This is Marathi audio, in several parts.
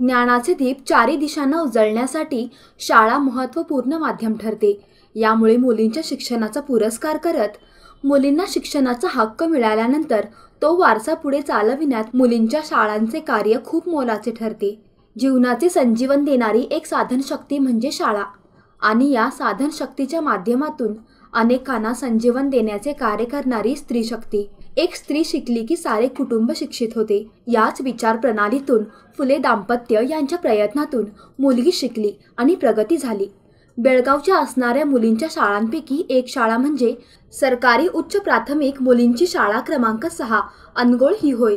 ज्ञानाचे दीप चारी दिशांना उजळण्यासाठी शाळा महत्त्वपूर्ण माध्यम ठरते. यामुळे मुलींच्या शिक्षणाचा पुरस्कार करत मुलींना शिक्षणाचा हक्क मिळाल्यानंतर तो वारसा पुढे चालविण्यात मुलींच्या शाळांचे कार्य खूप मोलाचे ठरते. जीवनाचे संजीवन देणारी एक साधनशक्ती म्हणजे शाळा. आणि या साधनशक्तीच्या माध्यमातून अनेकांना संजीवन देण्याचे कार्य करणारी स्त्री शक्ती एक स्त्री शिकली की सारे कुटुंब शिक्षित होते. याच विचार प्रणालीतून फुले दाम्पत्य यांच्या प्रयत्नातून मुलगी शिकली आणि प्रगती झाली. बेळगावच्या असणाऱ्या मुलींच्या शाळांपैकी एक शाळा म्हणजे सरकारी उच्च प्राथमिक मुलींची शाळा क्रमांक सहा अनगोळ ही होय.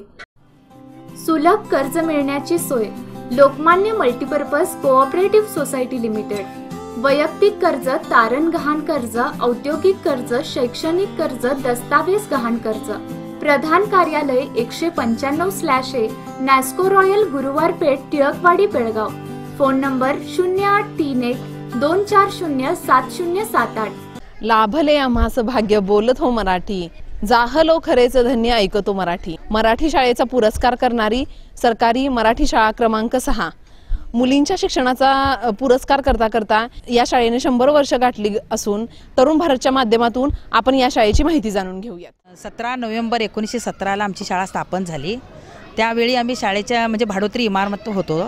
सुलभ कर्ज मिळण्याची सोय. Lokmanya multipurpose cooperative society limited. वैयक्तिक कर्ज तारण गहाण कर्ज औद्योगिक कर्ज शैक्षणिक कर्ज दस्तावेज गहाण कर्ज. प्रधान कार्यालय एकशे पंच्याण्णव स्लॅश ए Nasco Royal Guruwar Peth Tilakwadi Belgaum. Phone number शून्य आठ तीन एक दोन चार शून्य सात शून्य सात आठ. लाभले आम्हास भाग्य बोलत हो मराठी. जाहलो खरेच धन्य ऐकतो मराठी. मराठी शाळेचा पुरस्कार करणारी सरकारी मराठी शाळा क्रमांक सहा. मुलींच्या शिक्षणाचा पुरस्कार करता करता या शाळेने शंभर वर्ष गाठली असून तरुण भारतच्या माध्यमातून आपण या शाळेची माहिती जाणून घेऊयात. सतरा नोव्हेंबर एकोणीसशे सतराला आमची शाळा स्थापन झाली. त्यावेळी आम्ही शाळेच्या म्हणजे भाडोत्री इमारत होतो.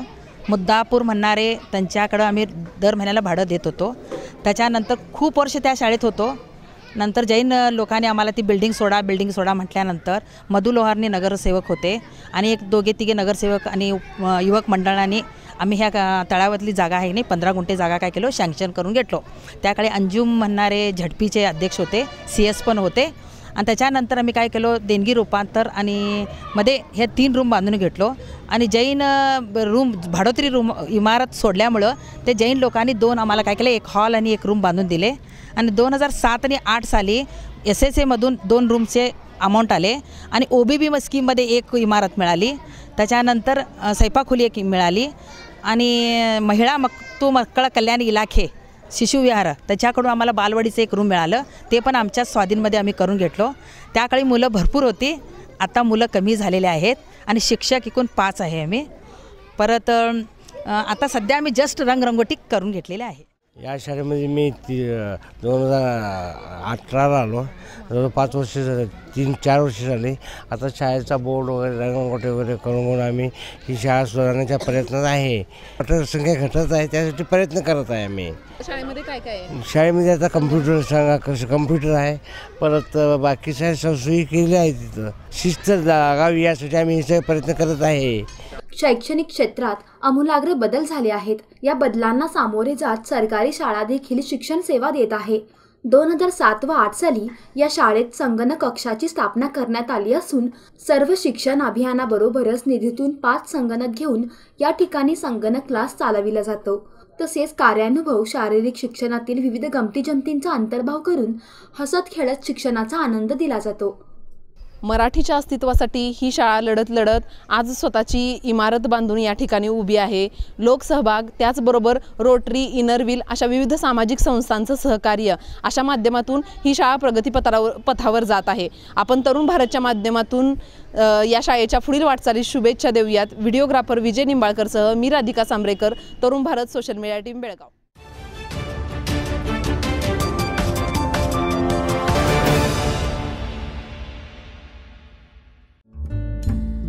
मुद्दापूर म्हणणारे त्यांच्याकडं आम्ही दर महिन्याला भाडं देत होतो. त्याच्यानंतर खूप वर्ष त्या शाळेत होतो. नंतर जैन लोकांनी आम्हाला ती बिल्डिंग सोडा बिल्डिंग सोडा म्हटल्यानंतर मधु लोहारने नगरसेवक होते आणि एक दोघे तिघे नगरसेवक आणि युवक मंडळाने आम्ही ह्या क- तळावातली जागा आहे नाही पंधरा गुंठे जागा काय केलो सँक्शन करून घेतलो. त्याकडे अंजुम म्हणणारे झडपीचे अध्यक्ष होते सी एस पण होते. आणि त्याच्यानंतर आम्ही काय केलो देणगी रूपांतर आणि मध्ये हे तीन रूम बांधून घेतलो. आणि जैन रूम भाडोत्री रूम इमारत सोडल्यामुळं ते जैन लोकांनी दोन आम्हाला काय केलं एक हॉल आणि एक रूम बांधून दिले. आणि दोन हजार सात आणि आठ साली एस एस एमधून दोन रूमचे अमाऊंट आले आणि ओ बी बी स्कीममध्ये एक इमारत मिळाली. त्याच्यानंतर सैपाखोली एक मिळाली आणि महिळा मक तू मक्कळ कल्याण इलाखे शिशुविहार त्याच्याकडून आम्हाला बालवाडीचं एक रूम मिळालं. ते पण आमच्या स्वाधीनमध्ये आम्ही करून घेतलो. त्याकाळी मुलं भरपूर होती. आता मुलं कमी झालेले आहेत आणि शिक्षक एकूण पाच आहे आम्ही. परत आता सध्या आम्ही जस्ट रंगरंगोटी करून घेतलेले आहे या शाळेमध्ये मी ती दोन हजार अठराला आलो. जवळ पाच वर्ष झाले तीन चार वर्ष झाली. आता शाळेचा बोर्ड वगैरे रंगवटे वगैरे करून आम्ही ही शाळा सुधारण्याच्या प्रयत्नात आहे. पटसंख्या घटत आहे त्यासाठी प्रयत्न करत आहे आम्ही. शाळेमध्ये काय काय शाळेमध्ये आता कम्प्युटर सांगा कसं कम्प्युटर आहे परत बाकीच्या सोयी केलेल्या आहे तिथं. शिस्त लागावी यासाठी आम्ही हे सगळे प्रयत्न करत आहे. शैक्षणिक क्षेत्रात आमूलाग्र बदल झाले आहेत. या बदलांना सामोरे जात सरकारी शाळा देखील शिक्षण सेवा देत आहे. दोन हजार सात व आठ साली या शाळेत संगणक कक्षाची स्थापना करण्यात आली असून सर्व शिक्षण अभियानाबरोबरच निधीतून पाच संगणक घेऊन या ठिकाणी संगणक क्लास चालविला जातो. तसेच कार्यानुभव शारीरिक शिक्षणातील विविध गमती जमतींचा अंतर्भाव करून हसत खेळत शिक्षणाचा आनंद दिला जातो. मराठीच्या अस्तित्वासाठी ही शाळा लढत लढत आज स्वतःची इमारत बांधून या ठिकाणी उभी आहे. लोकसहभाग त्याचबरोबर रोटरी इनरव्हील अशा विविध सामाजिक संस्थांचं सहकार्य अशा माध्यमातून ही शाळा प्रगतीपथावर पथावर जात आहे. आपण तरुण भारतच्या माध्यमातून या शाळेच्या पुढील वाटचालीस शुभेच्छा देऊयात. व्हिडिओग्राफर विजय निंबाळकरसह मी Radhika Sambrekar Tarun Bharat social media team Belgaum.